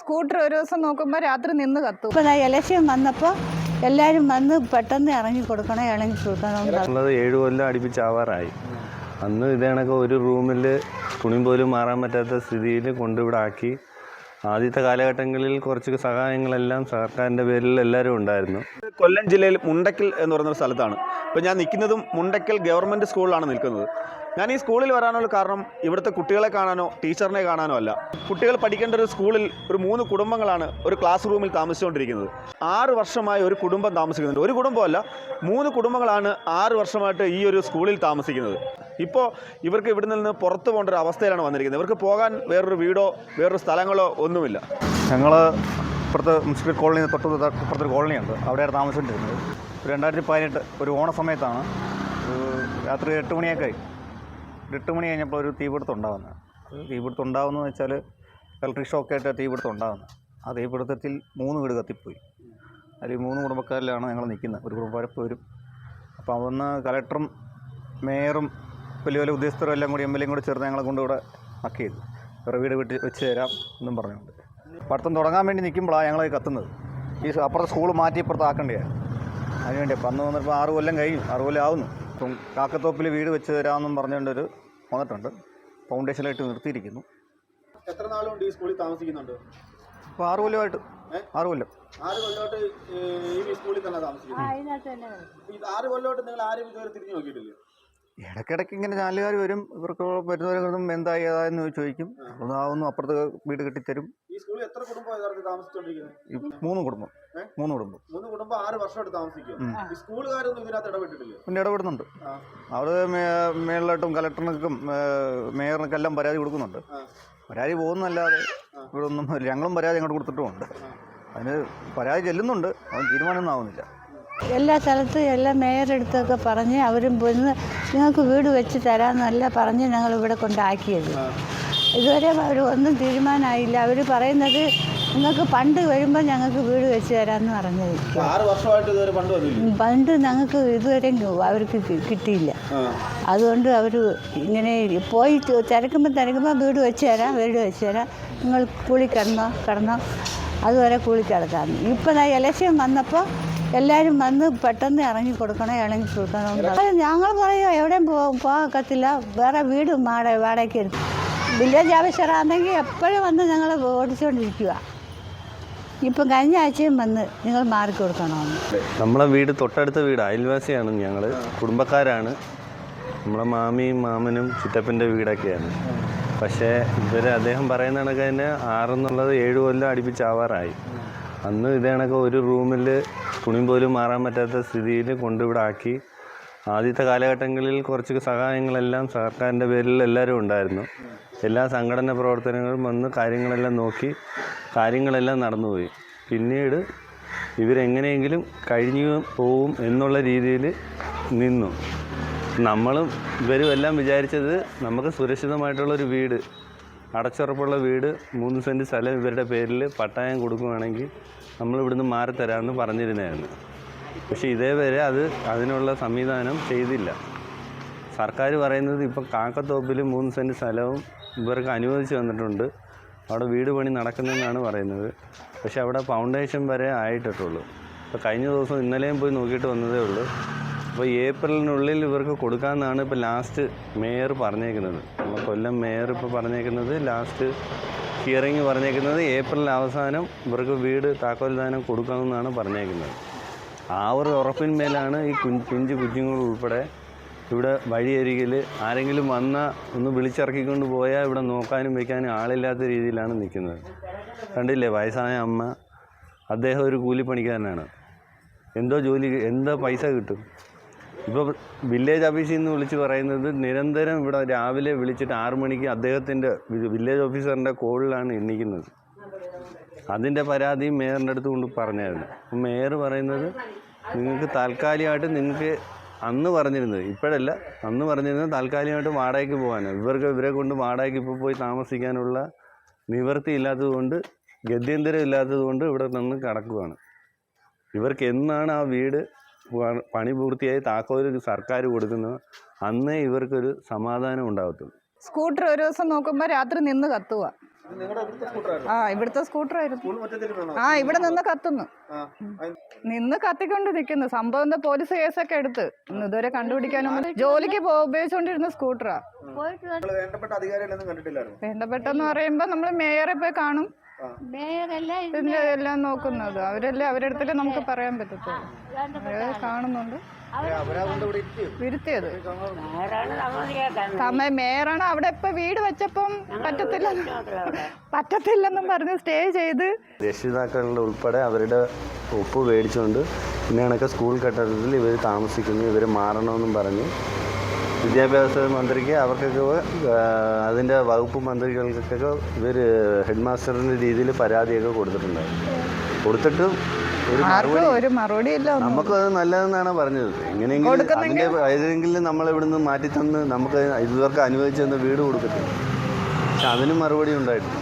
Scooter ഒരു ദിവസം നോക്കുമ്പോൾ രാത്രി നിന്ന് കത്തും. ഇപ്പോൾ ഇലക്ഷൻ വന്നപ്പോൾ എല്ലാവരും വന്ന് പെട്ടെന്ന് ഇറങ്ങി കൊടുക്കണം ഇറങ്ങി കൊടുക്കണം ഏഴ് കൊല്ലം അടുപ്പിച്ചാവാറായി. അന്ന് ഇതേണൊക്കെ കണക്ക് ഒരു റൂമിൽ തുണി പോലും മാറാൻ പറ്റാത്ത സ്ഥിതിയിൽ കൊണ്ടിവിടെ ആക്കി. ആദ്യത്തെ കാലഘട്ടങ്ങളിൽ കുറച്ച് സഹായങ്ങളെല്ലാം സർക്കാരിന്റെ പേരിൽ എല്ലാവരും ഉണ്ടായിരുന്നു. കൊല്ലം ജില്ലയിൽ മുണ്ടക്കൽ എന്ന് പറയുന്ന ഒരു സ്ഥലത്താണ്. ഇപ്പോൾ ഞാൻ നിൽക്കുന്നതും മുണ്ടക്കൽ ഗവൺമെന്റ് സ്കൂളിലാണ് നിൽക്കുന്നത്. ഞാൻ ഈ സ്കൂളിൽ വരാനുള്ള കാരണം ഇവിടുത്തെ കുട്ടികളെ കാണാനോ ടീച്ചറിനെ കാണാനോ അല്ല. കുട്ടികൾ പഠിക്കേണ്ട ഒരു സ്കൂളിൽ ഒരു മൂന്ന് കുടുംബങ്ങളാണ് ഒരു ക്ലാസ് റൂമിൽ താമസിച്ചുകൊണ്ടിരിക്കുന്നത്. ആറ് വർഷമായി ഒരു കുടുംബം താമസിക്കുന്നുണ്ട്. ഒരു കുടുംബമല്ല മൂന്ന് കുടുംബങ്ങളാണ് ആറ് വർഷമായിട്ട് ഈ ഒരു സ്കൂളിൽ താമസിക്കുന്നത്. ഇപ്പോൾ ഇവർക്ക് ഇവിടെ നിന്ന് പുറത്തു പോകേണ്ട ഒരു അവസ്ഥയിലാണ് വന്നിരിക്കുന്നത്. ഇവർക്ക് പോകാൻ വേറൊരു വീടോ വേറൊരു സ്ഥലങ്ങളോ ഒന്നുമില്ല. ഞങ്ങൾ ഇപ്പുറത്ത് മുസ്ലിം കോളനി തൊട്ട് ഇപ്പുറത്തൊരു കോളനിയുണ്ട്. അവിടെയാണ് താമസിച്ചുകൊണ്ടിരുന്നത്. രണ്ടായിരത്തി പതിനെട്ട് ഒരു ഓണ സമയത്താണ് രാത്രി എട്ട് മണിയൊക്കെ ആയി. എട്ട് മണി കഴിഞ്ഞപ്പോൾ ഒരു തീപിടുത്തം ഉണ്ടാകുന്നത് തീപിടുത്തം ഉണ്ടാകുന്നത് വെച്ചാൽ ഇലക്ട്രിക് ഷോക്കായിട്ട് തീപിടുത്തം ഉണ്ടാകുന്നത് ആ തീപിടുത്തത്തിൽ മൂന്ന് വീട് കത്തിപ്പോയി. അതിൽ മൂന്ന് കുടുംബക്കാരിലാണ് ഞങ്ങൾ നിൽക്കുന്നത്. ഒരു കുടുംബക്കാരെ വരും. അപ്പോൾ അവിടുന്ന് കലക്ടറും മേയറും വലിയ വലിയ ഉദ്യോഗസ്ഥരും എല്ലാം കൂടി എം എൽ എയും കൂടി ചേർന്ന് ഞങ്ങളെ കൊണ്ട് ഇവിടെ ചെയ്തു. വേറെ വീട് വിട്ട് വെച്ച് തരാം എന്നും പറഞ്ഞുകൊണ്ട്. പഠിത്തം തുടങ്ങാൻ വേണ്ടി നിൽക്കുമ്പോഴാണ് ഞങ്ങൾ കത്തുന്നത്. ഈ അപ്പുറത്തെ സ്കൂൾ മാറ്റി ഇപ്പുറത്ത് അതിനുവേണ്ടി അപ്പം അന്ന് വന്നപ്പോൾ ആറ് കൊല്ലം കഴിഞ്ഞു. ആറ് കൊല്ലം ആവുന്നു. കാക്കത്തോപ്പിൽ വീട് വെച്ച് തരാമെന്നും പറഞ്ഞുകൊണ്ടൊരു വന്നിട്ടുണ്ട്. ഫൗണ്ടേഷനിലായിട്ട് നിർത്തിയിരിക്കുന്നു. എത്ര നാളുകൊണ്ട് ഈ സ്കൂളിൽ താമസിക്കുന്നുണ്ട്? ഇപ്പോൾ ആറ് കൊല്ലമായിട്ട്. ആറ് കൊല്ലം. ആറ് കൊല്ലമായിട്ട് ഈ സ്കൂളിൽ തന്നെ താമസിക്കുന്നു. ആറ് കൊല്ലമായിട്ട് നിങ്ങൾ ആരും ഇതുവരെ തിരിഞ്ഞു നോക്കിയിട്ടില്ല? ഇടയ്ക്കിടയ്ക്ക് ഇങ്ങനെ ചാനലുകാർ വരും ഇവർക്ക് വരുന്നവരും എന്തായി ഏതായെന്ന് ചോദിക്കും. അപ്പോൾ അതൊന്നും അപ്പുറത്ത് വീട് കെട്ടിത്തരും. ഈ സ്കൂളിൽ എത്ര കുടുംബം താമസിച്ചുകൊണ്ടിരിക്കുന്നത് മൂന്ന് കുടുംബം. മൂന്ന് കുടുംബം. മൂന്ന് കുടുംബം ആറ് വർഷമായിട്ട് താമസിക്കും ഈ സ്കൂളുകാരൊന്നും ഇതിനകത്ത് ഇടപെട്ടിട്ടില്ല? പിന്നെ ഇടപെടുന്നുണ്ട്. അവർ മേളിലോട്ടും കലക്ടറിനും മേയറിനൊക്കെ എല്ലാം പരാതി കൊടുക്കുന്നുണ്ട്. പരാതി പോകുന്നല്ലാതെ ഇവിടെ ഒന്നും. ഞങ്ങളും പരാതി അങ്ങോട്ട് കൊടുത്തിട്ടുമുണ്ട്. അതിന് പരാതി ചെല്ലുന്നുണ്ട്. അവൻ തീരുമാനമൊന്നും ആവുന്നില്ല. എല്ലാ സ്ഥലത്തും എല്ലാ മേയറെടുത്തൊക്കെ പറഞ്ഞ് അവരും വന്ന് നിങ്ങൾക്ക് വീട് വെച്ച് തരാമെന്നല്ല പറഞ്ഞ് ഞങ്ങൾ ഇവിടെ കൊണ്ടാക്കിയത്. ഇതുവരെ അവർ ഒന്നും തീരുമാനമായില്ല. അവർ പറയുന്നത് നിങ്ങൾക്ക് പണ്ട് വരുമ്പോൾ ഞങ്ങൾക്ക് വീട് വെച്ച് തരാമെന്ന് പറഞ്ഞത് പണ്ട് ഞങ്ങൾക്ക് ഇതുവരെ അവർക്ക് കിട്ടിയില്ല. അതുകൊണ്ട് അവർ ഇങ്ങനെ പോയി തിരക്കുമ്പോൾ തിരക്കുമ്പോൾ വീട് വെച്ച് തരാം വീട് വെച്ച് തരാം. നിങ്ങൾ കൂളി കിടന്നോ. കിടന്നോ അതുവരെ കൂളി കിടക്കാമെന്ന് ഇപ്പം ഇലക്ഷൻ വന്നപ്പോൾ എല്ലാവരും വന്ന് പെട്ടെന്ന് ഇറങ്ങി കൊടുക്കണം ഇറങ്ങി കൊടുക്കണം. അത്. ഞങ്ങൾ പറയുക എവിടെയും പോകത്തില്ല. വേറെ വീട് വാടക വാടകയ്ക്ക് വില്ലേജ് ആവശ്യമാണെങ്കിൽ എപ്പോഴും വന്ന് ഞങ്ങൾ ഓടിച്ചുകൊണ്ടിരിക്കുക ഇപ്പം കഴിഞ്ഞ ആഴ്ചയും വന്ന് നിങ്ങൾ മാറി കൊടുക്കണമെന്ന്. നമ്മളെ വീട് തൊട്ടടുത്ത വീട് അയൽവാസിയാണ് ഞങ്ങൾ കുടുംബക്കാരാണ്. നമ്മളെ മാമിയും മാമനും ചിറ്റപ്പന്റെ വീടൊക്കെയാണ്. പക്ഷേ ഇവർ അദ്ദേഹം പറയുന്ന കണക്ക് തന്നെ ആറെന്നുള്ളത് ഏഴ് കൊല്ലം അടുപ്പിച്ചാവാറായി അന്ന് ഇതേ കണക്ക് ഒരു റൂമിൽ തുണി പോലും മാറാൻ പറ്റാത്ത സ്ഥിതിയിൽ കൊണ്ടിവിടെ ആക്കി. ആദ്യത്തെ കാലഘട്ടങ്ങളിൽ കുറച്ച് സഹായങ്ങളെല്ലാം സർക്കാരിന്റെ പേരിൽ എല്ലാവരും ഉണ്ടായിരുന്നു. എല്ലാ സംഘടന പ്രവർത്തനങ്ങളും വന്ന് കാര്യങ്ങളെല്ലാം നോക്കി കാര്യങ്ങളെല്ലാം നടന്നുപോയി. പിന്നീട് ഇവരെങ്ങനെയെങ്കിലും കഴിഞ്ഞു പോവും എന്നുള്ള രീതിയിൽ നിന്നു. നമ്മളും ഇവരും എല്ലാം വിചാരിച്ചത് നമുക്ക് സുരക്ഷിതമായിട്ടുള്ളൊരു വീട് അടച്ചുറപ്പുള്ള വീട് മൂന്ന് സെന്റ് സ്ഥലം ഇവരുടെ പേരിൽ പട്ടായം കൊടുക്കുകയാണെങ്കിൽ നമ്മൾ ഇവിടുന്ന് മാറി തരാമെന്ന് പറഞ്ഞിരുന്നതായിരുന്നു. പക്ഷേ ഇതേവരെ അത് അതിനുള്ള സംവിധാനം ചെയ്തില്ല. സർക്കാർ പറയുന്നത് ഇപ്പം കാക്കത്തോപ്പിൽ മൂന്ന് സെന്റ് സ്ഥലവും ഇവർക്ക് അനുവദിച്ച് തന്നിട്ടുണ്ട് അവിടെ വീട് പണി നടക്കുന്നെന്നാണ് പറയുന്നത്. പക്ഷേ അവിടെ ഫൗണ്ടേഷൻ വരെ ആയിട്ടിട്ടുള്ളൂ. ഇപ്പോൾ കഴിഞ്ഞ ദിവസം ഇന്നലെയും പോയി നോക്കിയിട്ട് വന്നതേ ഉള്ളൂ. അപ്പോൾ ഏപ്രിലിനുള്ളിൽ ഇവർക്ക് കൊടുക്കാമെന്നാണ് ഇപ്പോൾ ലാസ്റ്റ് മേയർ പറഞ്ഞേക്കുന്നത്. നമ്മൾ കൊല്ലം മേയർ ഇപ്പോൾ പറഞ്ഞേക്കുന്നത് ലാസ്റ്റ് ഹിയറിങ് പറഞ്ഞേക്കുന്നത് ഏപ്രിൽ അവസാനം ഇവർക്ക് വീട് താക്കോൽദാനം കൊടുക്കണമെന്നാണ് പറഞ്ഞേക്കുന്നത്. ആ ഒരു ഉറപ്പിന്മേലാണ് ഈ കുഞ്ഞ് പിഞ്ചു കുഞ്ഞുങ്ങൾ ഉൾപ്പെടെ ഇവിടെ വഴിയരികിൽ ആരെങ്കിലും വന്ന ഒന്ന് വിളിച്ചിറക്കിക്കൊണ്ട് പോയാൽ ഇവിടെ നോക്കാനും വയ്ക്കാനും ആളില്ലാത്ത രീതിയിലാണ് നിൽക്കുന്നത്. കണ്ടില്ലേ വയസ്സായ അമ്മ അദ്ദേഹം ഒരു കൂലിപ്പണിക്കാരനാണ്. എന്തോ ജോലി എന്തോ പൈസ കിട്ടും? ഇപ്പോൾ വില്ലേജ് ഓഫീസിൽ നിന്ന് വിളിച്ച് പറയുന്നത് നിരന്തരം ഇവിടെ രാവിലെ വിളിച്ചിട്ട് ആറു മണിക്ക് അദ്ദേഹത്തിന്റെ വില്ലേജ് ഓഫീസറിന്റെ കോളിലാണ് എണ്ണിക്കുന്നത്. അതിന്റെ പരാതിയും മേയറിന്റെ അടുത്ത് കൊണ്ട് പറഞ്ഞായിരുന്നു. അപ്പം മേയർ പറയുന്നത് നിങ്ങൾക്ക് താൽക്കാലികമായിട്ട് നിങ്ങൾക്ക് അന്ന് പറഞ്ഞിരുന്നത് ഇപ്പോഴല്ല അന്ന് പറഞ്ഞിരുന്നത് താൽക്കാലികമായിട്ട് വാടകയ്ക്ക് പോകാനാണ്. ഇവർക്ക് ഇവരെ കൊണ്ട് വാടകയ്ക്ക് ഇപ്പോൾ പോയി താമസിക്കാനുള്ള നിവൃത്തി ഇല്ലാത്തതുകൊണ്ട് ഗത്യന്തരം ഇല്ലാത്തതുകൊണ്ട് ഇവിടെ നിന്ന് കിടക്കുകയാണ് ഇവർക്ക് എന്നാണ് ആ വീട് പണി പൂർത്തിയായി താക്കോൽ സർക്കാർ കൊടുക്കുന്നു. അന്നേ ഇവർക്കൊരു സമാധാനം ഉണ്ടാകത്തുള്ളൂ സ്കൂട്ടർ ഒരു ദിവസം നോക്കുമ്പോൾ രാത്രി നിന്ന് കത്തുക ആ ഇവിടുത്തെ സ്കൂട്ടർ ആയിരുന്നു ആ ഇവിടെ നിന്ന് കത്തുന്നു. നിന്ന് കത്തിക്കൊണ്ട് നിൽക്കുന്നു സംഭവം എന്താ പോലീസ് കേസൊക്കെ എടുത്ത്. ഇന്ന് ഇതുവരെ കണ്ടുപിടിക്കാനും ജോലിക്ക് പോ ഉപയോഗിച്ചുകൊണ്ടിരുന്ന സ്കൂട്ടറാ. വേണ്ടപ്പെട്ടെന്ന് പറയുമ്പോ നമ്മൾ മേയറെ പോയി കാണും. ഇതിന്റെ എല്ലാം നോക്കുന്നത്. അവരല്ലേ അവരുടെ അടുത്തല്ലേ നമുക്ക് പറയാൻ പറ്റത്തുള്ളൂ. അവരെ കാണുന്നുണ്ട് ഇരുത്തിയത്. വിരുത്തിയത് സമയം മേയറാണ് അവിടെ ഇപ്പൊ വീട് വെച്ചപ്പം പറ്റത്തില്ല പറ്റത്തില്ലെന്നും പറഞ്ഞ് സ്റ്റേ ചെയ്ത്. രക്ഷിതാക്കളുടെ ഉൾപ്പെടെ അവരുടെ ഒപ്പ് മേടിച്ചുകൊണ്ട് പിന്നെ കണക്ക് സ്കൂൾ കെട്ടിടത്തിൽ ഇവർ താമസിക്കുന്നു ഇവർ മാറണമെന്നും പറഞ്ഞ് വിദ്യാഭ്യാസ മന്ത്രിക്ക് അവർക്കൊക്കെ അതിന്റെ വകുപ്പ് മന്ത്രികൾക്കൊക്കെ ഇവർ ഹെഡ് മാസ്റ്ററിന്റെ രീതിയിൽ പരാതിയൊക്കെ കൊടുത്തിട്ടുണ്ടായിരുന്നു കൊടുത്തിട്ടും ഒരു മറുപടി നമുക്ക് നമുക്കത് നല്ലതെന്നാണ് പറഞ്ഞത്. എങ്ങനെയെങ്കിലും അതിന്റെ ഏതെങ്കിലും നമ്മൾ ഇവിടുന്ന് മാറ്റി തന്ന് നമുക്ക് ഇതുവർക്ക് അനുവദിച്ചു തന്ന വീട് കൊടുക്കത്തില്ല പക്ഷെ അതിനും മറുപടി ഉണ്ടായിട്ടില്ല